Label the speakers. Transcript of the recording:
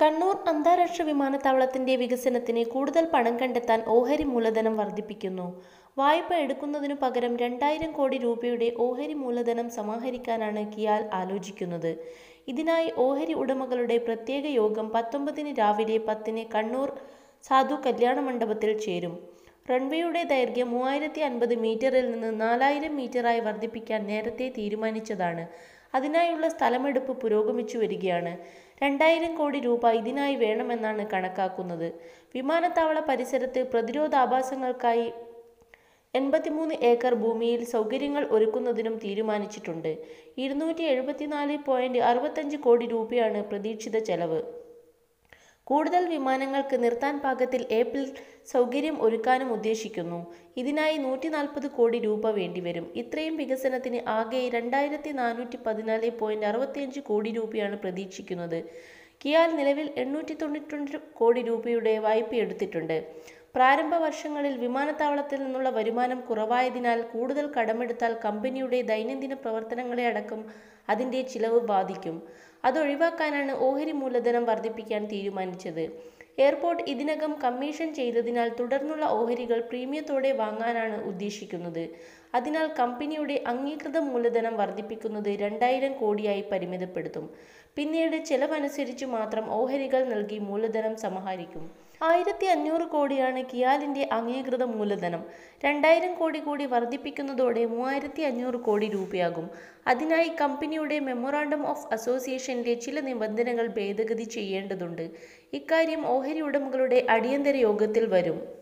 Speaker 1: കണ്ണൂർ അന്താരാഷ്ട്ര വിമാനത്താവളത്തിന്റെ വികസനത്തിന് കൂടുതൽ പണം കണ്ടെത്താൻ ഓഹരി മൂലധനം വർദ്ധിപ്പിക്കുന്നു. വായ്പ എടുക്കുന്നതിനു പകരം രണ്ടായിരം കോടി രൂപയുടെ ഓഹരി മൂലധനം സമാഹരിക്കാനാണ് കിയാൽ ആലോചിക്കുന്നത്. ഇതിനായി ഓഹരി ഉടമകളുടെ പ്രത്യേക യോഗം പത്തൊമ്പതിന് രാവിലെ പത്തിന് കണ്ണൂർ സാധു കല്യാണ മണ്ഡപത്തിൽ ചേരും. റൺവേയുടെ ദൈർഘ്യം മൂവായിരത്തി അൻപത് മീറ്ററിൽ നിന്ന് നാലായിരം മീറ്ററായി വർദ്ധിപ്പിക്കാൻ നേരത്തെ തീരുമാനിച്ചതാണ്. അതിനായുള്ള സ്ഥലമെടുപ്പ് പുരോഗമിച്ചു വരികയാണ്. രണ്ടായിരം കോടി രൂപ ഇതിനായി വേണമെന്നാണ് കണക്കാക്കുന്നത്. വിമാനത്താവള പരിസരത്ത് പ്രതിരോധാഭാസങ്ങൾക്കായി എൺപത്തിമൂന്ന് ഏക്കർ ഭൂമിയിൽ സൗകര്യങ്ങൾ ഒരുക്കുന്നതിനും തീരുമാനിച്ചിട്ടുണ്ട്. ഇരുന്നൂറ്റി എഴുപത്തിനാല് പോയിന്റ് അറുപത്തഞ്ച് കോടി രൂപയാണ് പ്രതീക്ഷിത ചെലവ്. കൂടുതൽ വിമാനങ്ങൾക്ക് നിർത്താൻ പാകത്തിൽ ഏപ്രിൽ സൗകര്യം ഒരുക്കാനും ഉദ്ദേശിക്കുന്നു. ഇതിനായി നൂറ്റി നാൽപ്പത് കോടി രൂപ വേണ്ടിവരും. ഇത്രയും വികസനത്തിന് ആകെ രണ്ടായിരത്തി നാനൂറ്റി പതിനാല് പോയിന്റ് അറുപത്തിയഞ്ച് കോടി രൂപയാണ് പ്രതീക്ഷിക്കുന്നത്. കിയാൽ നിലവിൽ എണ്ണൂറ്റി തൊണ്ണൂറ്റി കോടി രൂപയുടെ വായ്പ എടുത്തിട്ടുണ്ട്. പ്രാരംഭ വർഷങ്ങളിൽ വിമാനത്താവളത്തിൽ നിന്നുള്ള വരുമാനം കുറവായതിനാൽ കൂടുതൽ കടമെടുത്താൽ കമ്പനിയുടെ ദൈനംദിന പ്രവർത്തനങ്ങളെ അടക്കം അതിന്റെ ചിലവ് ബാധിക്കും. അതൊഴിവാക്കാനാണ് ഓഹരി മൂലധനം വർദ്ധിപ്പിക്കാൻ തീരുമാനിച്ചത്. എയർപോർട്ട് ഇതിനകം കമ്മീഷൻ ചെയ്തതിനാൽ തുടർന്നുള്ള ഓഹരികൾ പ്രീമിയത്തോടെ വാങ്ങാനാണ് ഉദ്ദേശിക്കുന്നത്. അതിനാൽ കമ്പനിയുടെ അംഗീകൃത മൂലധനം വർദ്ധിപ്പിക്കുന്നത് രണ്ടായിരം കോടിയായി പരിമിതപ്പെടുത്തും. പിന്നീട് ചെലവനുസരിച്ച് മാത്രം ഓഹരികൾ നൽകി മൂലധനം സമാഹരിക്കും. ആയിരത്തി അഞ്ഞൂറ് കോടിയാണ് കിയാലിന്റെ അംഗീകൃത മൂലധനം. രണ്ടായിരം കോടി കൂടി വർദ്ധിപ്പിക്കുന്നതോടെ മൂവായിരത്തി അഞ്ഞൂറ് കോടി രൂപയാകും. അതിനായി കമ്പനിയുടെ മെമ്മോറാണ്ടം ഓഫ് അസോസിയേഷനിലെ ചില നിബന്ധനകൾ ഭേദഗതി ചെയ്യേണ്ടതുണ്ട്. ഇക്കാര്യം ഓഹരി ഉടമകളുടെ അടിയന്തര യോഗത്തിൽ വരും.